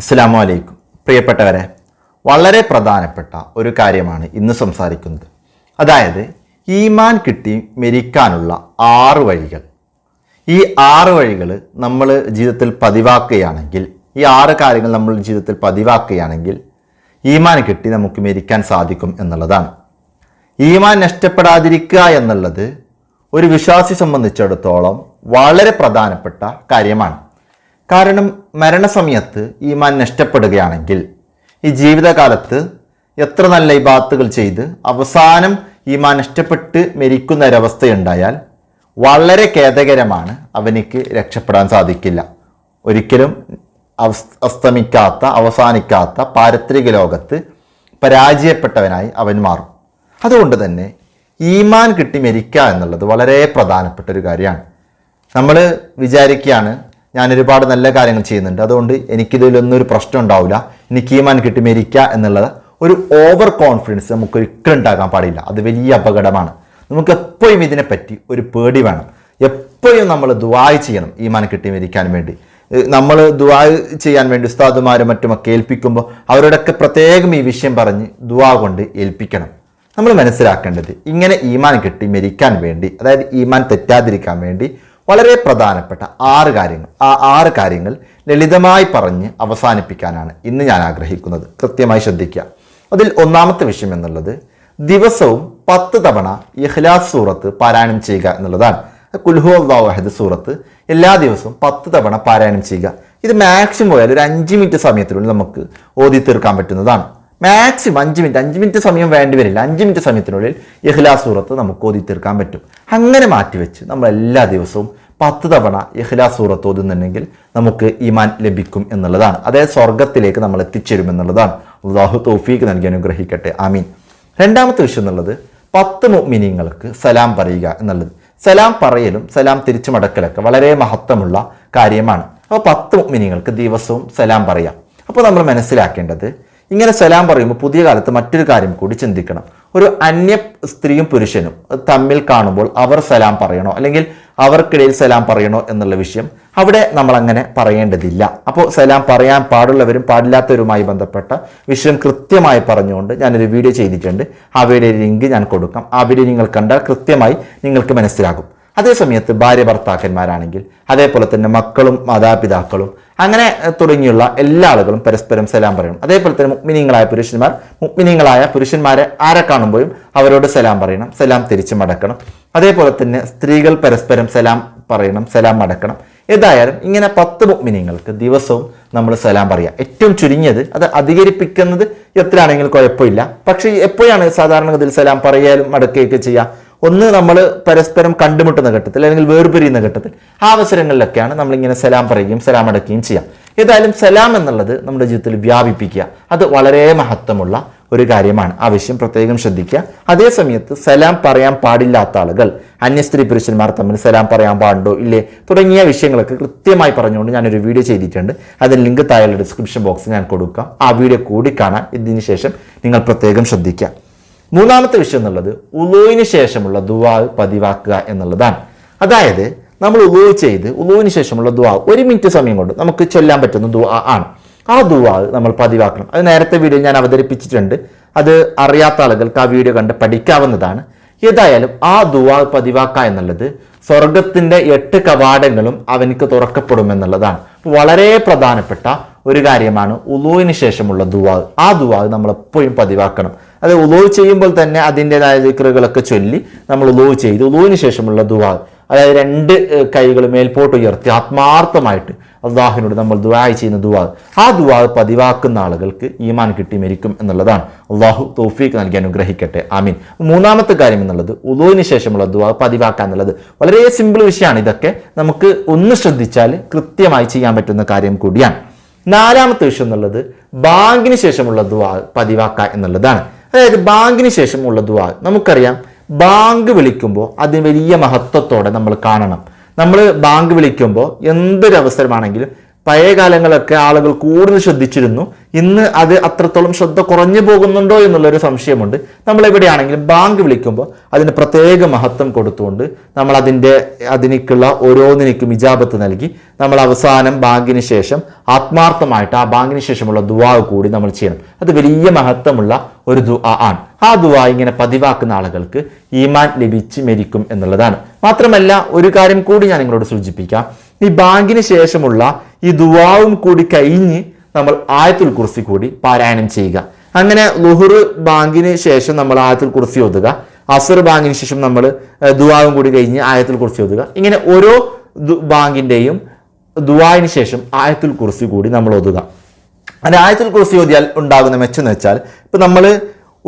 അസ്സാം പ്രിയപ്പെട്ടവരെ വളരെ പ്രധാനപ്പെട്ട ഒരു കാര്യമാണ് ഇന്ന് സംസാരിക്കുന്നത്. അതായത് ഈമാൻ കിട്ടി മരിക്കാനുള്ള ആറ് വഴികൾ. ഈ ആറ് വഴികൾ നമ്മൾ ജീവിതത്തിൽ പതിവാക്കുകയാണെങ്കിൽ ഈ ആറ് കാര്യങ്ങൾ നമ്മൾ ജീവിതത്തിൽ പതിവാക്കുകയാണെങ്കിൽ ഈമാൻ കിട്ടി നമുക്ക് മരിക്കാൻ സാധിക്കും എന്നുള്ളതാണ്. ഈമാൻ നഷ്ടപ്പെടാതിരിക്കുക എന്നുള്ളത് ഒരു വിശ്വാസി സംബന്ധിച്ചിടത്തോളം വളരെ പ്രധാനപ്പെട്ട കാര്യമാണ്. കാരണം മരണസമയത്ത് ഈമാൻ നഷ്ടപ്പെടുകയാണെങ്കിൽ ഈ ജീവിതകാലത്ത് എത്ര നല്ല ഇബാത്തുകൾ ചെയ്ത് അവസാനം ഈമാൻ നഷ്ടപ്പെട്ട് മരിക്കുന്ന ഒരവസ്ഥയുണ്ടായാൽ വളരെ ഖേദകരമാണ് അവനിക്ക് രക്ഷപ്പെടാൻ സാധിക്കില്ല. ഒരിക്കലും അസ്തമിക്കാത്ത അവസാനിക്കാത്ത പാരത്രിക ലോകത്ത് പരാജയപ്പെട്ടവനായി അവൻ മാറും. അതുകൊണ്ട് തന്നെ ഈമാൻ കിട്ടി മരിക്കുക എന്നുള്ളത് വളരെ പ്രധാനപ്പെട്ട ഒരു കാര്യമാണ്. നമ്മൾ വിചാരിക്കുകയാണ് ഞാൻ ഒരുപാട് നല്ല കാര്യങ്ങൾ ചെയ്യുന്നുണ്ട്. അതുകൊണ്ട് എനിക്കിതിലൊന്നും ഒരു പ്രശ്നം ഉണ്ടാവില്ല. എനിക്ക് ഈമാൻ കിട്ടി മരിക്കുക എന്നുള്ളത് ഒരു ഓവർ കോൺഫിഡൻസ് നമുക്ക് ഒരിക്കലും ഉണ്ടാക്കാൻ പാടില്ല. അത് വലിയ അപകടമാണ്. നമുക്ക് എപ്പോഴും ഇതിനെപ്പറ്റി ഒരു പേടി വേണം. എപ്പോഴും നമ്മൾ ദുവായ് ചെയ്യണം ഈ ഈമാൻ കിട്ടി മരിക്കാൻ വേണ്ടി നമ്മൾ ദുവായ് ചെയ്യാൻ വേണ്ടി ഉസ്താദുമാരും മറ്റുമൊക്കെ ഏൽപ്പിക്കുമ്പോൾ അവരോടൊക്കെ പ്രത്യേകം ഈ വിഷയം പറഞ്ഞ് ദുവാ കൊണ്ട് ഏൽപ്പിക്കണം. നമ്മൾ മനസ്സിലാക്കേണ്ടത് ഇങ്ങനെ ഈമാൻ കിട്ടി മരിക്കാൻ വേണ്ടി അതായത് ഈമാൻ തെറ്റാതിരിക്കാൻ വേണ്ടി വളരെ പ്രധാനപ്പെട്ട ആറ് കാര്യങ്ങൾ. ആ ആറ് കാര്യങ്ങൾ ലളിതമായി പറഞ്ഞ് അവസാനിപ്പിക്കാനാണ് ഇന്ന് ഞാൻ ആഗ്രഹിക്കുന്നത്. കൃത്യമായി ശ്രദ്ധിക്കുക. അതിൽ ഒന്നാമത്തെ വിഷയം എന്നുള്ളത് ദിവസവും പത്ത് തവണ ഇഹ്ലാസ് സൂറത്ത് പാരായണം ചെയ്യുക എന്നുള്ളതാണ്. കുൽഹു അള്ളാഹു സൂറത്ത് എല്ലാ ദിവസവും പത്ത് തവണ പാരായണം ചെയ്യുക. ഇത് മാക്സിമം പോയാൽ ഒരു അഞ്ച് മിനിറ്റ് സമയത്തിനുള്ളിൽ നമുക്ക് ഓതി തീർക്കാൻ പറ്റുന്നതാണ്. മാക്സിമം അഞ്ച് മിനിറ്റ് അഞ്ച് മിനിറ്റ് സമയം വേണ്ടി വരില്ല. അഞ്ച് മിനിറ്റ് സമയത്തിനുള്ളിൽ ഇഖ്ലാസ് സൂറത്ത് നമുക്ക് ഓതി തീർക്കാൻ പറ്റും. അങ്ങനെ മാറ്റിവെച്ച് നമ്മൾ എല്ലാ ദിവസവും പത്ത് തവണ ഇഖ്ലാസ് സൂറത്ത് ഓതുന്നുണ്ടെങ്കിൽ നമുക്ക് ഈമാൻ ലഭിക്കും എന്നുള്ളതാണ്. അതായത് സ്വർഗത്തിലേക്ക് നമ്മൾ എത്തിച്ചേരും എന്നുള്ളതാണ് അള്ളാഹു തൗഫീക്ക് നൽകി അനുഗ്രഹിക്കട്ടെ. ആമീൻ. രണ്ടാമത്തെ വിഷയം എന്നുള്ളത് പത്ത് മിനിങ്ങൾക്ക് സലാം പറയുക എന്നുള്ളത്. സലാം പറയലും സലാം തിരിച്ചു മടക്കലൊക്കെ വളരെ മഹത്വമുള്ള കാര്യമാണ്. അപ്പോൾ പത്ത് മിനിങ്ങൾക്ക് ദിവസവും സലാം പറയാം. അപ്പോൾ നമ്മൾ മനസ്സിലാക്കേണ്ടത് ഇങ്ങനെ സലാം പറയുമ്പോൾ പുതിയ കാലത്ത് മറ്റൊരു കാര്യം കൂടി ചിന്തിക്കണം. ഒരു അന്യ സ്ത്രീയും പുരുഷനും തമ്മിൽ കാണുമ്പോൾ അവർ സലാം പറയണോ? അല്ലെങ്കിൽ അവർക്കിടയിൽ സലാം പറയണോ എന്നുള്ള വിഷയം അവിടെ നമ്മൾ അങ്ങനെ പറയേണ്ടതില്ല. അപ്പോൾ സലാം പറയാൻ പാടുള്ളവരും പാടില്ലാത്തവരുമായി ബന്ധപ്പെട്ട വിഷയം കൃത്യമായി പറഞ്ഞുകൊണ്ട് ഞാനൊരു വീഡിയോ ചെയ്തിട്ടുണ്ട്. വീഡിയോ ലിങ്ക് ഞാൻ കൊടുക്കാം. ആ വീഡിയോ നിങ്ങൾ കണ്ടാൽ കൃത്യമായി നിങ്ങൾക്ക് മനസ്സിലാകും. അതേ സമയത്ത് ഭാര്യ ഭർത്താക്കന്മാരാണെങ്കിൽ അതേപോലെ തന്നെ മക്കളും മാതാപിതാക്കളും അങ്ങനെ തുടങ്ങിയുള്ള എല്ലാ ആളുകളും പരസ്പരം സലാം പറയണം. അതേപോലെ തന്നെ മുഗ്മിനീങ്ങളായ പുരുഷന്മാർ മുഗ്മിനീങ്ങളായ പുരുഷന്മാരെ ആരെ കാണുമ്പോഴും അവരോട് സലാം പറയണം സലാം തിരിച്ചു മടക്കണം. അതേപോലെ തന്നെ സ്ത്രീകൾ പരസ്പരം സലാം പറയണം സലാം മടക്കണം. ഏതായാലും ഇങ്ങനെ പത്ത് മുഗ്മിനീങ്ങൾക്ക് ദിവസവും നമ്മൾ സലാം പറയുക ഏറ്റവും ചുരുങ്ങിയത് അത് അധികരിപ്പിക്കുന്നത് എത്രയാണെങ്കിലും കുഴപ്പമില്ല. പക്ഷേ എപ്പോഴാണ് സാധാരണഗതിയിൽ സലാം പറയാലും മടക്കുകയൊക്കെ ചെയ്യുക ഒന്ന് നമ്മൾ പരസ്പരം കണ്ടുമുട്ടുന്ന ഘട്ടത്തിൽ അല്ലെങ്കിൽ വേർപിരിയുന്ന ഘട്ടത്തിൽ. ആ അവസരങ്ങളിലൊക്കെയാണ് നമ്മളിങ്ങനെ സലാം പറയുകയും സലാം അടക്കുകയും ചെയ്യാം. ഏതായാലും സലാം എന്നുള്ളത് നമ്മുടെ ജീവിതത്തിൽ വ്യാപിപ്പിക്കുക അത് വളരെ മഹത്വമുള്ള ഒരു കാര്യമാണ്. ആവശ്യം പ്രത്യേകം ശ്രദ്ധിക്കുക. അതേ സമയത്ത് സലാം പറയാൻ പാടില്ലാത്ത ആളുകൾ അന്യ സ്ത്രീ പുരുഷന്മാർ തമ്മിൽ സലാം പറയാൻ പാടുണ്ടോ ഇല്ലേ തുടങ്ങിയ വിഷയങ്ങളൊക്കെ കൃത്യമായി പറഞ്ഞുകൊണ്ട് ഞാനൊരു വീഡിയോ ചെയ്തിട്ടുണ്ട്. അതിന് ലിങ്ക് താഴെ ഡിസ്ക്രിപ്ഷൻ ബോക്സിൽ ഞാൻ കൊടുക്കാം. ആ വീഡിയോ കൂടി കാണാൻ ഇതിന് ശേഷം നിങ്ങൾ പ്രത്യേകം ശ്രദ്ധിക്കുക. മൂന്നാമത്തെ വിഷയം എന്നുള്ളത് ഉലുവിന് ശേഷമുള്ള ദുവാ പതിവാക്കുക എന്നുള്ളതാണ്. അതായത് നമ്മൾ ഉലുവ് ചെയ്ത് ഉലുവിന് ശേഷമുള്ള ദുവാ ഒരു മിനിറ്റ് സമയം കൊണ്ട് നമുക്ക് ചൊല്ലാൻ പറ്റുന്ന ദുവാ ആണ്. ആ ദുവാ നമ്മൾ പതിവാക്കണം. അത് നേരത്തെ വീഡിയോ ഞാൻ അവതരിപ്പിച്ചിട്ടുണ്ട്. അത് അറിയാത്ത ആളുകൾക്ക് ആ വീഡിയോ കണ്ട് പഠിക്കാവുന്നതാണ്. ഏതായാലും ആ ദുവാ പതിവാക്കുക എന്നുള്ളത് സ്വർഗത്തിന്റെ എട്ട് കവാടങ്ങളും അവനിക്ക് തുറക്കപ്പെടുമെന്നുള്ളതാണ് വളരെ പ്രധാനപ്പെട്ട ഒരു കാര്യമാണ് ഉലുവിന് ശേഷമുള്ള ദുവാ. ആ ദുവാ നമ്മൾ എപ്പോഴും പതിവാക്കണം. അത് ഉലോവ് ചെയ്യുമ്പോൾ തന്നെ അതിന്റെതായ ദിക്റുകളൊക്കെ ചൊല്ലി നമ്മൾ ഉലോവ് ചെയ്ത്. ഉലോവിന് ശേഷമുള്ള ദുവാ അതായത് രണ്ട് കൈകൾ മേൽപോട്ട് ഉയർത്തി ആത്മാർത്ഥമായിട്ട് അള്ളാഹുവിനോട് നമ്മൾ ദുവാ ചെയ്യുന്ന ദുവാ ആ ദുവാ പതിവാക്കുന്ന ആളുകൾക്ക് ഈമാൻ കിട്ടി മരിക്കും എന്നുള്ളതാണ്. അള്ളാഹു തോഫീക്ക് നൽകി അനുഗ്രഹിക്കട്ടെ. ആമീൻ. മൂന്നാമത്തെ കാര്യം എന്നുള്ളത് ഉദോവിന് ശേഷമുള്ള ദുവാ പതിവാക്കുക എന്നുള്ളത് വളരെ സിമ്പിൾ വിഷയമാണ്. ഇതൊക്കെ നമുക്ക് ഒന്ന് ശ്രദ്ധിച്ചാൽ കൃത്യമായി ചെയ്യാൻ പറ്റുന്ന കാര്യം കൂടിയാണ്. നാലാമത്തെ വിഷയം എന്നുള്ളത് ബാങ്കിന് ശേഷമുള്ള ദുവാ പതിവാക്കുക എന്നുള്ളതാണ്. അതായത് ബാങ്കിന് ശേഷമുള്ള ദുവാ നമുക്കറിയാം ബാങ്ക് വിളിക്കുമ്പോൾ അതിന് വലിയ മഹത്വത്തോടെ നമ്മൾ കാണണം. നമ്മൾ ബാങ്ക് വിളിക്കുമ്പോൾ എന്തൊരു അവസരമാണെങ്കിലും പഴയ കാലങ്ങളൊക്കെ ആളുകൾ കൂടുതൽ ശ്രദ്ധിച്ചിരുന്നു. ഇന്ന് അത് അത്രത്തോളം ശ്രദ്ധ കുറഞ്ഞു പോകുന്നുണ്ടോ എന്നുള്ളൊരു സംശയമുണ്ട്. നമ്മൾ എവിടെയാണെങ്കിലും ബാങ്ക് വിളിക്കുമ്പോൾ അതിന് പ്രത്യേക മഹത്വം കൊടുത്തുകൊണ്ട് നമ്മൾ അതിന്റെ അതിനേക്കുള്ള ഓരോന്നിനേക്കും ഇജാബത്ത് നൽകി നമ്മൾ അവസാനം ബാങ്കിന് ശേഷം ആത്മാർത്ഥമായിട്ട് ആ ബാങ്കിന് ശേഷമുള്ള ദുവാ കൂടി നമ്മൾ ചെയ്യണം. അത് വലിയ മഹത്വമുള്ള ഒരു ദുആ ആണ്. ആ ദുആ ഇങ്ങനെ പതിവാക്കുന്ന ആളുകൾക്ക് ഈമാൻ ലഭിച്ച് മരിക്കും എന്നുള്ളതാണ്. മാത്രമല്ല ഒരു കാര്യം കൂടി ഞാൻ നിങ്ങളോട് സൂചിപ്പിക്കാം. ഈ ബാങ്കിന് ശേഷമുള്ള ഈ ദുവാവും കൂടി കഴിഞ്ഞ് നമ്മൾ ആയത്തുൽ കുർസി കൂടി പാരായണം ചെയ്യുക. അങ്ങനെ ലുഹുർ ബാങ്കിന് ശേഷം നമ്മൾ ആയത്തുൽ കുർസി ഓതുക. അസർ ബാങ്കിന് ശേഷം നമ്മൾ ദുവാവും കൂടി കഴിഞ്ഞ് ആയത്തുൽ കുർസി ഓതുക. ഇങ്ങനെ ഓരോ ബാങ്കിന്റെയും ദുവായിന് ശേഷം ആയത്തുൽ കുർസി കൂടി നമ്മൾ ഓതുക. അങ്ങനെ ആയത്തുൽ കുർസി ഓതിയാൽ ഉണ്ടാകുന്ന മെച്ചം എന്ന് വെച്ചാൽ ഇപ്പൊ നമ്മൾ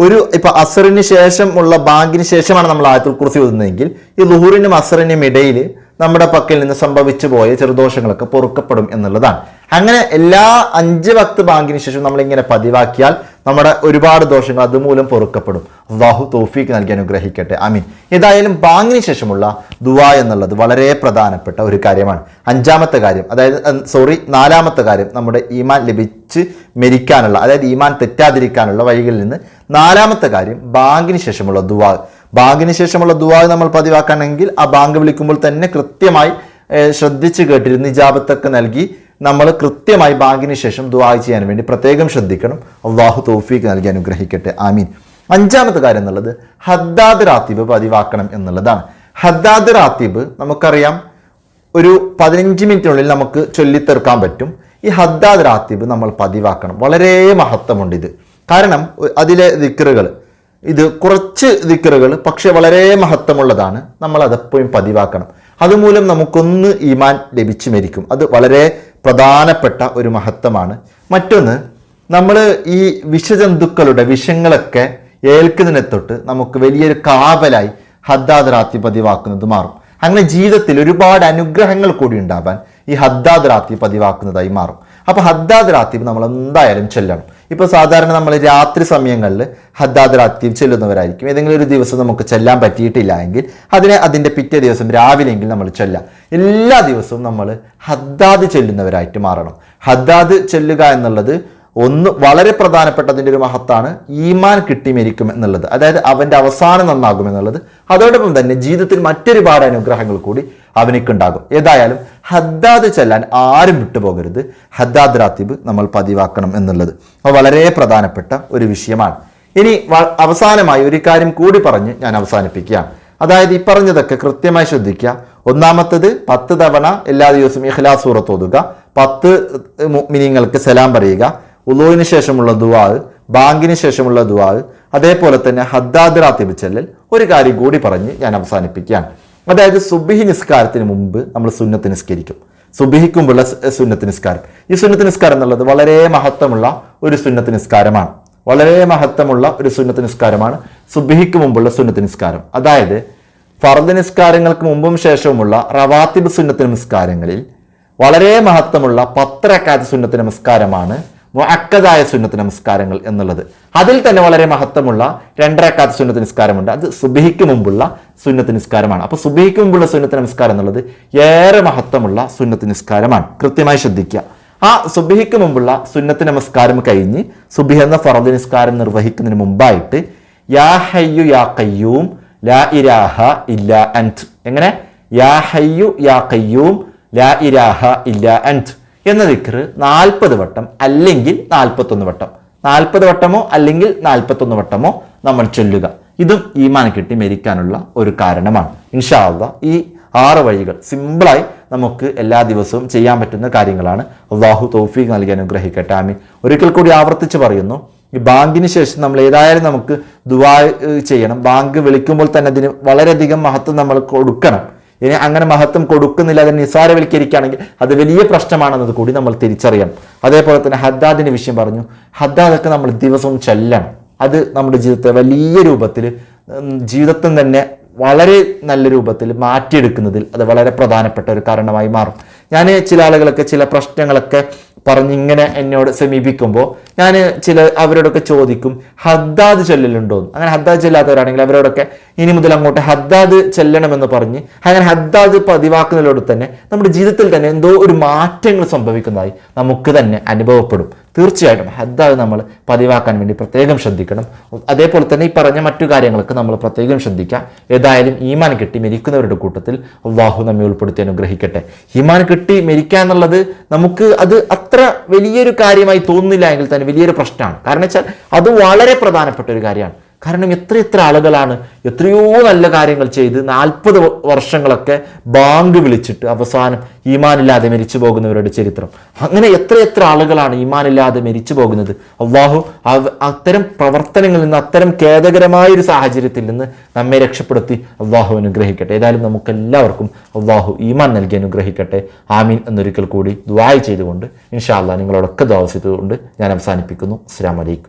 ഒരു ഇപ്പൊ അസറിന് ശേഷം ഉള്ള ബാങ്കിന് ശേഷമാണ് നമ്മൾ ആയത്തുൽ കുർസി ഓതുന്നതെങ്കിൽ ഈ ലുഹൂറിനും അസറിനും ഇടയിൽ നമ്മുടെ പക്കൽ നിന്ന് സംഭവിച്ചു പോയ ചെറുദോഷങ്ങളൊക്കെ പൊറുക്കപ്പെടും എന്നുള്ളതാണ്. അങ്ങനെ എല്ലാ അഞ്ച് വക്ത് ബാങ്കിന് ശേഷം നമ്മൾ ഇങ്ങനെ പതിവാക്കിയാൽ നമ്മുടെ ഒരുപാട് ദോഷങ്ങൾ അതുമൂലം പൊറുക്കപ്പെടും. അള്ളാഹു തോഫീക്ക് നൽകി അനുഗ്രഹിക്കട്ടെ. ആമീൻ. ഏതായാലും ബാങ്കിന് ശേഷമുള്ള ദുവാ എന്നുള്ളത് വളരെ പ്രധാനപ്പെട്ട ഒരു കാര്യമാണ്. അഞ്ചാമത്തെ കാര്യം അതായത് സോറി നാലാമത്തെ കാര്യം നമ്മുടെ ഈമാൻ ലഭിച്ച് മരിക്കാനുള്ള അതായത് ഈമാൻ തെറ്റാതിരിക്കാനുള്ള വഴികളിൽ നിന്ന് നാലാമത്തെ കാര്യം ബാങ്കിന് ശേഷമുള്ള ദുവാ ബാങ്കിന് ശേഷമുള്ള ദുവാ നമ്മൾ പതിവാക്കണമെങ്കിൽ ആ ബാങ്ക് വിളിക്കുമ്പോൾ തന്നെ കൃത്യമായി ശ്രദ്ധിച്ചു കേട്ടിരുന്ന് ഇജാബത്തൊക്കെ നൽകി നമ്മൾ കൃത്യമായി ബാങ്കിന് ശേഷം ദുവാ ചെയ്യാൻ വേണ്ടി പ്രത്യേകം ശ്രദ്ധിക്കണം. അള്ളാഹു തോഫീക്ക് നൽകി അനുഗ്രഹിക്കട്ടെ. ആമീൻ. അഞ്ചാമത്തെ കാര്യം എന്നുള്ളത് ഹദ്ദാദ് റാത്തീബ് പതിവാക്കണം എന്നുള്ളതാണ്. ഹദ്ദാദ് റാത്തീബ് നമുക്കറിയാം ഒരു പതിനഞ്ച് മിനിറ്റിനുള്ളിൽ നമുക്ക് ചൊല്ലിത്തീർക്കാൻ പറ്റും. ഈ ഹദ്ദാദ് റാത്തീബ് നമ്മൾ പതിവാക്കണം. വളരെ മഹത്വമുണ്ട് ഇത്. കാരണം അതിലെ ദിക്കറുകൾ ഇത് കുറച്ച് ദിക്കറുകൾ പക്ഷെ വളരെ മഹത്വമുള്ളതാണ്. നമ്മൾ അതെപ്പോഴും പതിവാക്കണം. അതുമൂലം നമുക്കൊന്ന് ഈമാൻ ലഭിച്ചു മരിക്കും അത് വളരെ പ്രധാനപ്പെട്ട ഒരു മഹത്വമാണ്. മറ്റൊന്ന് നമ്മൾ ഈ വിഷജന്തുക്കളുടെ വിഷങ്ങളൊക്കെ ഏൽക്കുന്നതിനെ തൊട്ട് നമുക്ക് വലിയൊരു കാവലായി ഹദ്ദാദ് റാത്തി പതിവാക്കുന്നത് മാറും. അങ്ങനെ ജീവിതത്തിൽ ഒരുപാട് അനുഗ്രഹങ്ങൾ കൂടി ഉണ്ടാവാൻ ഈ ഹദ്ദാദ് റാത്തി പതിവാക്കുന്നതായി മാറും. അപ്പോൾ ഹദ്ദാദ് റാത്തീബ് നമ്മൾ എന്തായാലും ചെല്ലണം. ഇപ്പൊ സാധാരണ നമ്മൾ രാത്രി സമയങ്ങളിൽ ഹദ്ദാദ് റാത്തീബ് ചെല്ലുന്നവരായിരിക്കും. ഏതെങ്കിലും ഒരു ദിവസം നമുക്ക് ചെല്ലാൻ പറ്റിയിട്ടില്ല എങ്കിൽ അതിനെ അതിന്റെ പിറ്റേ ദിവസം രാവിലെയെങ്കിൽ നമ്മൾ ചെല്ലാം. എല്ലാ ദിവസവും നമ്മൾ ഹദ്ദാദ് ചെല്ലുന്നവരായിട്ട് മാറണം. ഹദ്ദാദ് ചെല്ലുക എന്നുള്ളത് ഒന്ന് വളരെ പ്രധാനപ്പെട്ട അതിന്റെ ഒരു മഹത്താണ് ഈമാൻ കിട്ടി മരിക്കും എന്നുള്ളത്. അതായത് അവന്റെ അവസാനം നന്നാകും എന്നുള്ളത് അതോടൊപ്പം തന്നെ ജീവിതത്തിൽ മറ്റൊരുപാട് അനുഗ്രഹങ്ങൾ കൂടി അവനിക്കുണ്ടാകും. ഏതായാലും ഹദ്ദാദ് ചെല്ലാൻ ആരും വിട്ടുപോകരുത്. ഹദ്ദാദ് റാത്തിബ് നമ്മൾ പതിവാക്കണം എന്നുള്ളത്. അപ്പോൾ വളരെ പ്രധാനപ്പെട്ട ഒരു വിഷയമാണ്. ഇനി അവസാനമായി ഒരു കാര്യം കൂടി പറഞ്ഞ് ഞാൻ അവസാനിപ്പിക്കുകയാണ്. അതായത് ഈ പറഞ്ഞതൊക്കെ കൃത്യമായി ശ്രദ്ധിക്കുക. ഒന്നാമത്തത് പത്ത് തവണ എല്ലാ ദിവസവും ഇഖ്ലാസ് സൂറത്ത് ഓതുക. പത്ത് മിനിങ്ങൾക്ക് സലാം പറയുക. ഉലോവിന് ശേഷമുള്ള ദുവാ ബാങ്കിന് ശേഷമുള്ള ദുവാ അതേപോലെ തന്നെ ഹദ്ദാദ് റാത്തിബ് ചെല്ലൽ ഒരു കാര്യം കൂടി പറഞ്ഞ് ഞാൻ അവസാനിപ്പിക്കുകയാണ്. അതായത് സുബിഹി നിസ്കാരത്തിന് മുമ്പ് നമ്മൾ സുന്നത്ത് നിസ്കരിക്കും. സുബിഹിക്കുമ്പുള്ള സുന്നത്ത് നിസ്കാരം. ഈ സുന്നത്ത് നിസ്കാരം എന്നുള്ളത് വളരെ മഹത്വമുള്ള ഒരു സുന്നത്ത് നിസ്കാരമാണ്. വളരെ മഹത്വമുള്ള ഒരു സുന്നത്ത് നിസ്കാരമാണ് സുബിഹിക്ക് മുമ്പുള്ള സുന്നത്ത് നിസ്കാരം. അതായത് ഫർദ് നിസ്കാരങ്ങൾക്ക് മുമ്പും ശേഷവുമുള്ള റവാത്തിബ് സുന്നത്ത് നിസ്കാരങ്ങളിൽ വളരെ മഹത്വമുള്ള പത്തരക്കാത്ത സുന്നത്ത് നമസ്കാരമാണ് മുഅക്കദായ സുന്നത്ത് നമസ്കാരങ്ങൾ എന്നുള്ളത്. അതിൽ തന്നെ വളരെ മഹത്വമുള്ള രണ്ടരക്കാത്ത സുന്നത്ത് നിസ്കാരമുണ്ട്. അത് സുബിഹിക്ക് മുമ്പുള്ള സുന്നത്ത് നിസ്കാരമാണ്. അപ്പോൾ സുബിഹിക്ക് മുമ്പുള്ള സുന്നത്ത് നമസ്കാരം എന്നുള്ളത് ഏറെ മഹത്വമുള്ള സുന്നത്ത് നിസ്കാരമാണ്. കൃത്യമായി ശ്രദ്ധിക്കുക. ആ സുബിഹിക്ക് മുമ്പുള്ള സുന്നത്ത് നമസ്കാരം കഴിഞ്ഞ് സുബിഹ് എന്ന ഫറദ് നിസ്കാരം നിർവഹിക്കുന്നതിന് മുമ്പായിട്ട് യാ ഹയ്യു യാ കയ്യൂം ലാ ഇരാഹ ഇല്ല അൻത്. എങ്ങനെ? യാ ഹയ്യു യാ കയ്യൂം ലാ ഇരാഹ ഇല്ല അൻത്. എന്ന ദിക്റ് നാൽപ്പത് വട്ടം അല്ലെങ്കിൽ നാൽപ്പത്തൊന്ന് വട്ടം. നാൽപ്പത് വട്ടമോ അല്ലെങ്കിൽ നാൽപ്പത്തൊന്ന് വട്ടമോ നമ്മൾ ചൊല്ലുക. ഇതും ഈമാൻ കിട്ടി മരിക്കാനുള്ള ഒരു കാരണമാണ്. ഇൻഷാ അള്ളാ ഈ ആറ് വഴികൾ സിമ്പിളായി നമുക്ക് എല്ലാ ദിവസവും ചെയ്യാൻ പറ്റുന്ന കാര്യങ്ങളാണ്. അള്ളാഹു തൗഫീഖ് നൽകി അനുഗ്രഹിക്കട്ടെ. ആമീൻ. ഒരിക്കൽ കൂടി ആവർത്തിച്ച് പറയുന്നു ഈ ബാങ്കിന് ശേഷം നമ്മൾ ഏതായാലും നമുക്ക് ദുബായ് ചെയ്യണം. ബാങ്ക് വിളിക്കുമ്പോൾ തന്നെ അതിന് വളരെയധികം മഹത്വം നമ്മൾ കൊടുക്കണം. ഇനി അങ്ങനെ മഹത്വം കൊടുക്കുന്നില്ല അതിന് നിസ്സാരവൽക്കരിക്കുകയാണെങ്കിൽ അത് വലിയ പ്രശ്നമാണെന്നത് കൂടി നമ്മൾ തിരിച്ചറിയണം. അതേപോലെ തന്നെ ഹദ്ദാദിന്റെ വിഷയം പറഞ്ഞു. ഹദ്ദാദൊക്കെ നമ്മൾ ദിവസവും ചെല്ലണം. അത് നമ്മുടെ ജീവിതത്തെ വലിയ രൂപത്തിൽ ജീവിതത്തിൽ തന്നെ വളരെ നല്ല രൂപത്തിൽ മാറ്റിയെടുക്കുന്നതിൽ അത് വളരെ പ്രധാനപ്പെട്ട ഒരു കാരണമായി മാറും. ഞാൻ ചില ആളുകളൊക്കെ ചില പ്രശ്നങ്ങളൊക്കെ പറഞ്ഞിങ്ങനെ എന്നോട് സമീപിക്കുമ്പോൾ ഞാൻ ചില അവരോടൊക്കെ ചോദിക്കും ഹദ്ദാദ് ചൊല്ലലുണ്ടോ അങ്ങനെ ഹദ്ദാദ് ചൊല്ലാത്തവരാണെങ്കിൽ അവരോടൊക്കെ ഇനി മുതൽ അങ്ങോട്ട് ഹദ്ദാദ് ചെല്ലണമെന്ന് പറഞ്ഞ് അങ്ങനെ ഹദ്ദാദ് പതിവാക്കുന്നതിലൂടെ തന്നെ നമ്മുടെ ജീവിതത്തിൽ തന്നെ എന്തോ ഒരു മാറ്റങ്ങൾ സംഭവിക്കുന്നതായി നമുക്ക് തന്നെ അനുഭവപ്പെടും. തീർച്ചയായിട്ടും ഹദ്ദാദ് നമ്മൾ പതിവാക്കാൻ വേണ്ടി പ്രത്യേകം ശ്രദ്ധിക്കണം. അതേപോലെ തന്നെ ഈ പറഞ്ഞ മറ്റു കാര്യങ്ങൾക്ക് നമ്മൾ പ്രത്യേകം ശ്രദ്ധിക്കാം. ഏതായാലും ഈമാൻ കിട്ടി മരിക്കുന്നവരുടെ കൂട്ടത്തിൽ അള്ളാഹു നമ്മെ ഉൾപ്പെടുത്തി അനുഗ്രഹിക്കട്ടെ. ഈമാൻ കിട്ടി മരിക്കുക എന്നുള്ളത് നമുക്ക് അത് അത്ര വലിയൊരു കാര്യമായി തോന്നുന്നില്ല എങ്കിൽ തന്നെ വലിയൊരു പ്രശ്നമാണ്. കാരണം വെച്ചാൽ അത് വളരെ പ്രധാനപ്പെട്ട ഒരു കാര്യമാണ്. കാരണം എത്ര എത്ര ആളുകളാണ് എത്രയോ നല്ല കാര്യങ്ങൾ ചെയ്ത് നാൽപ്പത് വർഷങ്ങളൊക്കെ ബാങ്ക് വിളിച്ചിട്ട് അവസാനം ഈമാനില്ലാതെ മരിച്ചു പോകുന്നവരുടെ ചരിത്രം. അങ്ങനെ എത്ര എത്ര ആളുകളാണ് ഈമാനില്ലാതെ മരിച്ചു പോകുന്നത്? അള്ളാഹു അത്തരം പ്രവർത്തനങ്ങളിൽ നിന്ന് അത്തരം ഖേദകരമായ ഒരു സാഹചര്യത്തിൽ നിന്ന് നമ്മെ രക്ഷപ്പെടുത്തി അള്ളാഹു അനുഗ്രഹിക്കട്ടെ. ഏതായാലും നമുക്ക് എല്ലാവർക്കും അള്ളാഹു ഈമാൻ നൽകി അനുഗ്രഹിക്കട്ടെ. ആമീൻ എന്നൊരിക്കൽ കൂടി ദ്വായ ചെയ്തുകൊണ്ട് ഇൻഷാ നിങ്ങളോടൊക്കെ ദ്വാസിച്ചുകൊണ്ട് ഞാൻ അവസാനിപ്പിക്കുന്നു. അസ്സാം വലൈക്കും